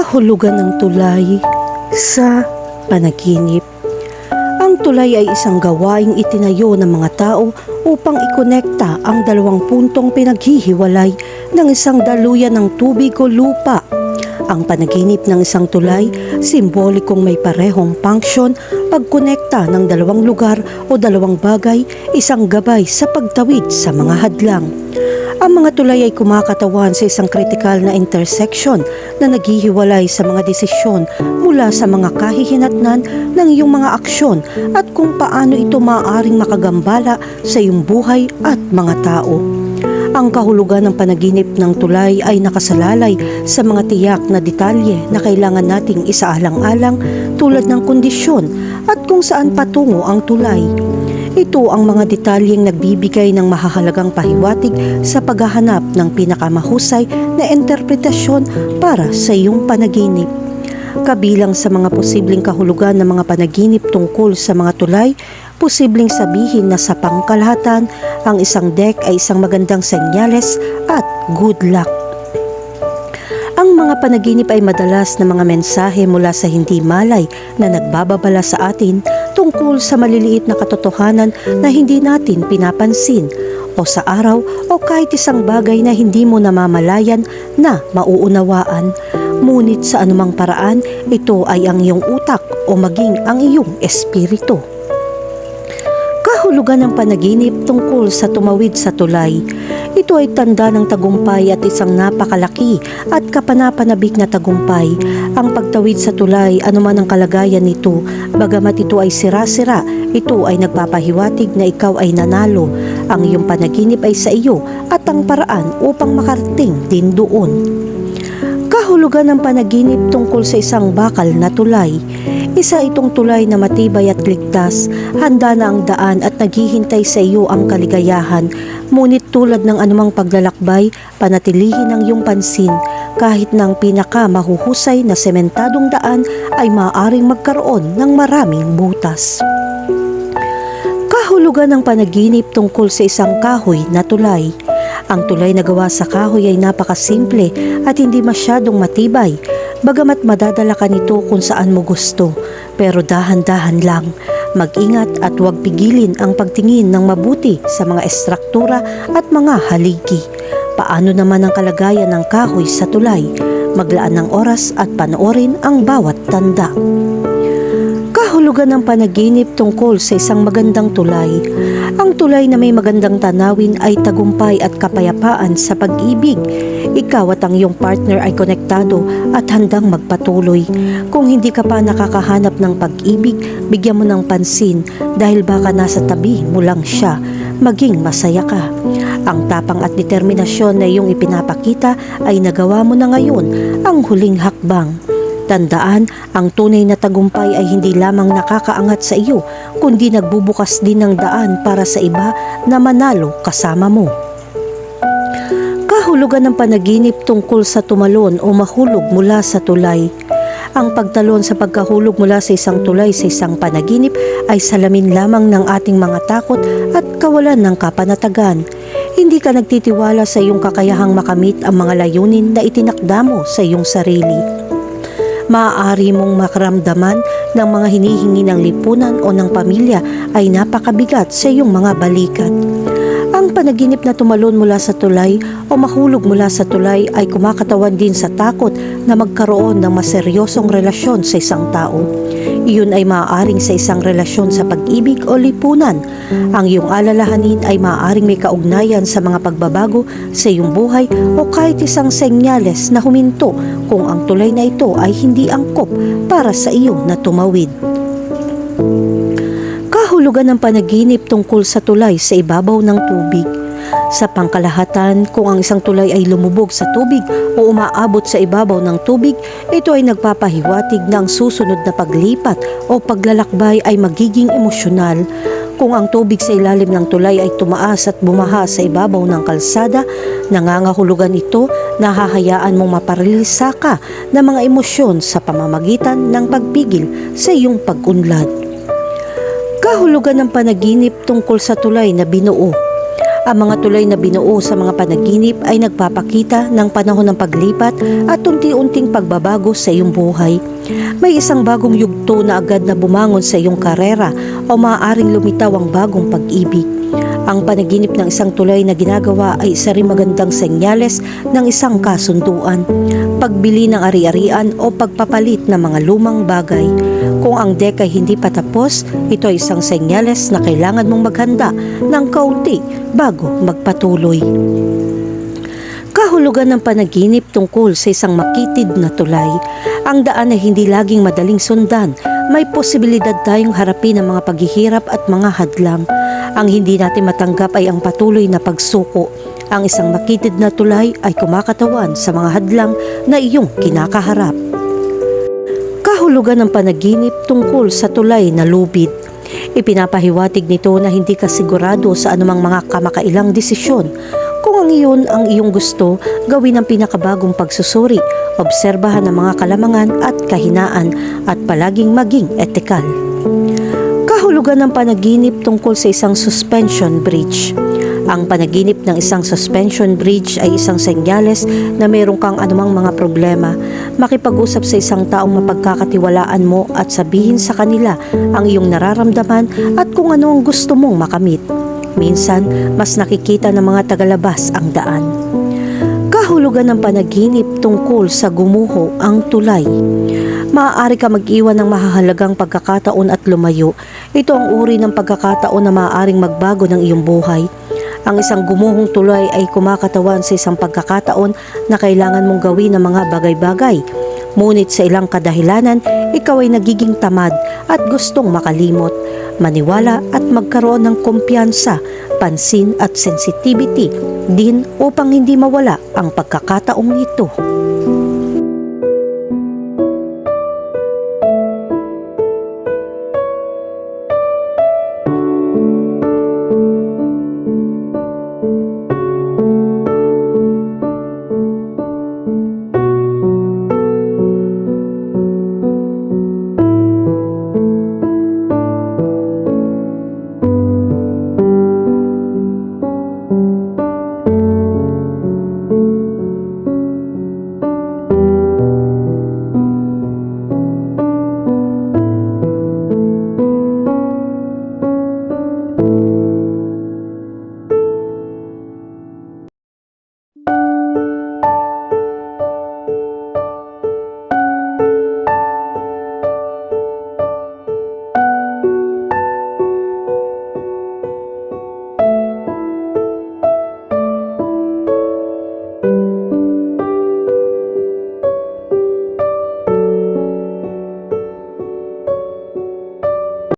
kahulugan ng tulay sa panaginip. Ang tulay ay isang gawaing itinayo ng mga tao upang ikonekta ang dalawang puntong pinaghihiwalay ng isang daluyan ng tubig o lupa. Ang panaginip ng isang tulay, simbolikong may parehong function, pagkonekta ng dalawang lugar o dalawang bagay, isang gabay sa pagtawid sa mga hadlang. Ang mga tulay ay kumakatawan sa isang kritikal na intersection na naghihiwalay sa mga desisyon mula sa mga kahihinatnan ng iyong mga aksyon at kung paano ito maaaring makagambala sa iyong buhay at mga tao. Ang kahulugan ng panaginip ng tulay ay nakasalalay sa mga tiyak na detalye na kailangan nating isaalang-alang tulad ng kondisyon at kung saan patungo ang tulay. Ito ang mga detalyeng nagbibigay ng mahahalagang pahiwatig sa paghahanap ng pinakamahusay na interpretasyon para sa iyong panaginip. Kabilang sa mga posibleng kahulugan ng mga panaginip tungkol sa mga tulay, posibleng sabihin na sa pangkalahatan, ang isang deck ay isang magandang senyales at good luck. Mga panaginip ay madalas na mga mensahe mula sa hindi malay na nagbababala sa atin tungkol sa maliliit na katotohanan na hindi natin pinapansin o sa araw o kahit isang bagay na hindi mo namamalayan na mauunawaan. Ngunit sa anumang paraan, ito ay ang iyong utak o maging ang iyong espiritu. Kahulugan ng panaginip tungkol sa tumawid sa tulay. Ito ay tanda ng tagumpay at isang napakalaki at kapanapanabik na tagumpay. Ang pagtawid sa tulay, anuman ang kalagayan nito, bagamat ito ay sira-sira, ito ay nagpapahiwatig na ikaw ay nanalo. Ang iyong panaginip ay sa iyo at ang paraan upang makarating din doon. Kahulugan ng panaginip tungkol sa isang bakal na tulay. Isa itong tulay na matibay at ligtas, handa na ang daan at naghihintay sa iyo ang kaligayahan. Ngunit tulad ng anumang paglalakbay, panatilihin ang iyong pansin. Kahit ng pinaka mahuhusay na sementadong daan ay maaaring magkaroon ng maraming butas. Kahulugan ng panaginip tungkol sa isang kahoy na tulay. Ang tulay na gawa sa kahoy ay napakasimple at hindi masyadong matibay, bagamat madadala ka nito kung saan mo gusto. Pero dahan-dahan lang, mag-ingat at huwag pigilin ang pagtingin ng mabuti sa mga estruktura at mga haligi. Paano naman ang kalagayan ng kahoy sa tulay? Maglaan ng oras at panoorin ang bawat tanda. Kahulugan ng panaginip tungkol sa isang magandang tulay. Ang tulay na may magandang tanawin ay tagumpay at kapayapaan sa pag-ibig. Ikaw at ang iyong partner ay konektado at handang magpatuloy. Kung hindi ka pa nakakahanap ng pag-ibig, bigyan mo ng pansin dahil baka nasa tabi mo lang siya. Maging masaya ka. Ang tapang at determinasyon na iyong ipinapakita ay nagawa mo na ngayon ang huling hakbang. Tandaan, ang tunay na tagumpay ay hindi lamang nakakaangat sa iyo, kundi nagbubukas din ng daan para sa iba na manalo kasama mo. Kahulugan ng panaginip tungkol sa tumalon o mahulog mula sa tulay. Ang pagtalon sa pagkahulog mula sa isang tulay sa isang panaginip ay salamin lamang ng ating mga takot at kawalan ng kapanatagan. Hindi ka nagtitiwala sa iyong kakayahang makamit ang mga layunin na itinakda mo sa iyong sarili maaari mong makaramdaman ng mga hinihingi ng lipunan o ng pamilya ay napakabigat sa iyong mga balikat. Ang panaginip na tumalon mula sa tulay o mahulog mula sa tulay ay kumakatawan din sa takot na magkaroon ng maseryosong relasyon sa isang tao. Iyon ay maaaring sa isang relasyon sa pag-ibig o lipunan. Ang iyong alalahanin ay maaaring may kaugnayan sa mga pagbabago sa iyong buhay o kahit isang senyales na huminto kung ang tulay na ito ay hindi angkop para sa iyo na tumawid. Kahulugan ng panaginip tungkol sa tulay sa ibabaw ng tubig. Sa pangkalahatan, kung ang isang tulay ay lumubog sa tubig o umaabot sa ibabaw ng tubig, ito ay nagpapahiwatig na ang susunod na paglipat o paglalakbay ay magiging emosyonal. Kung ang tubig sa ilalim ng tulay ay tumaas at bumaha sa ibabaw ng kalsada, nangangahulugan ito na hahayaan mong maparilisa ka ng mga emosyon sa pamamagitan ng pagpigil sa iyong pag-unlad. Kahulugan ng panaginip tungkol sa tulay na binuo. Ang mga tulay na binuo sa mga panaginip ay nagpapakita ng panahon ng paglipat at unti-unting pagbabago sa iyong buhay. May isang bagong yugto na agad na bumangon sa iyong karera o maaaring lumitaw ang bagong pag-ibig. Ang panaginip ng isang tulay na ginagawa ay isa rin magandang senyales ng isang kasunduan, pagbili ng ari-arian o pagpapalit ng mga lumang bagay. Kung ang deck hindi pa tapos, ito ay isang senyales na kailangan mong maghanda ng kaunti bago magpatuloy. Kahulugan ng panaginip tungkol sa isang makitid na tulay. Ang daan ay hindi laging madaling sundan. May posibilidad tayong harapin ang mga paghihirap at mga hadlang. Ang hindi natin matanggap ay ang patuloy na pagsuko. Ang isang makitid na tulay ay kumakatawan sa mga hadlang na iyong kinakaharap. Kahulugan ng panaginip tungkol sa tulay na lubid. Ipinapahiwatig nito na hindi ka sigurado sa anumang mga kamakailang desisyon. Kung ang iyon ang iyong gusto, gawin ang pinakabagong pagsusuri, obserbahan ang mga kalamangan at kahinaan at palaging maging etikal. Kahulugan ng panaginip tungkol sa isang suspension bridge. Ang panaginip ng isang suspension bridge ay isang senyales na meron kang anumang mga problema. Makipag-usap sa isang taong mapagkakatiwalaan mo at sabihin sa kanila ang iyong nararamdaman at kung ano ang gusto mong makamit. Minsan, mas nakikita ng mga tagalabas ang daan. Kahulugan ng panaginip tungkol sa gumuho ang tulay. Maaari ka mag-iwan ng mahahalagang pagkakataon at lumayo. Ito ang uri ng pagkakataon na maaaring magbago ng iyong buhay. Ang isang gumuhong tulay ay kumakatawan sa isang pagkakataon na kailangan mong gawin ng mga bagay-bagay. Ngunit sa ilang kadahilanan, ikaw ay nagiging tamad at gustong makalimot, maniwala at magkaroon ng kumpiyansa, pansin at sensitivity din upang hindi mawala ang pagkakataong ito.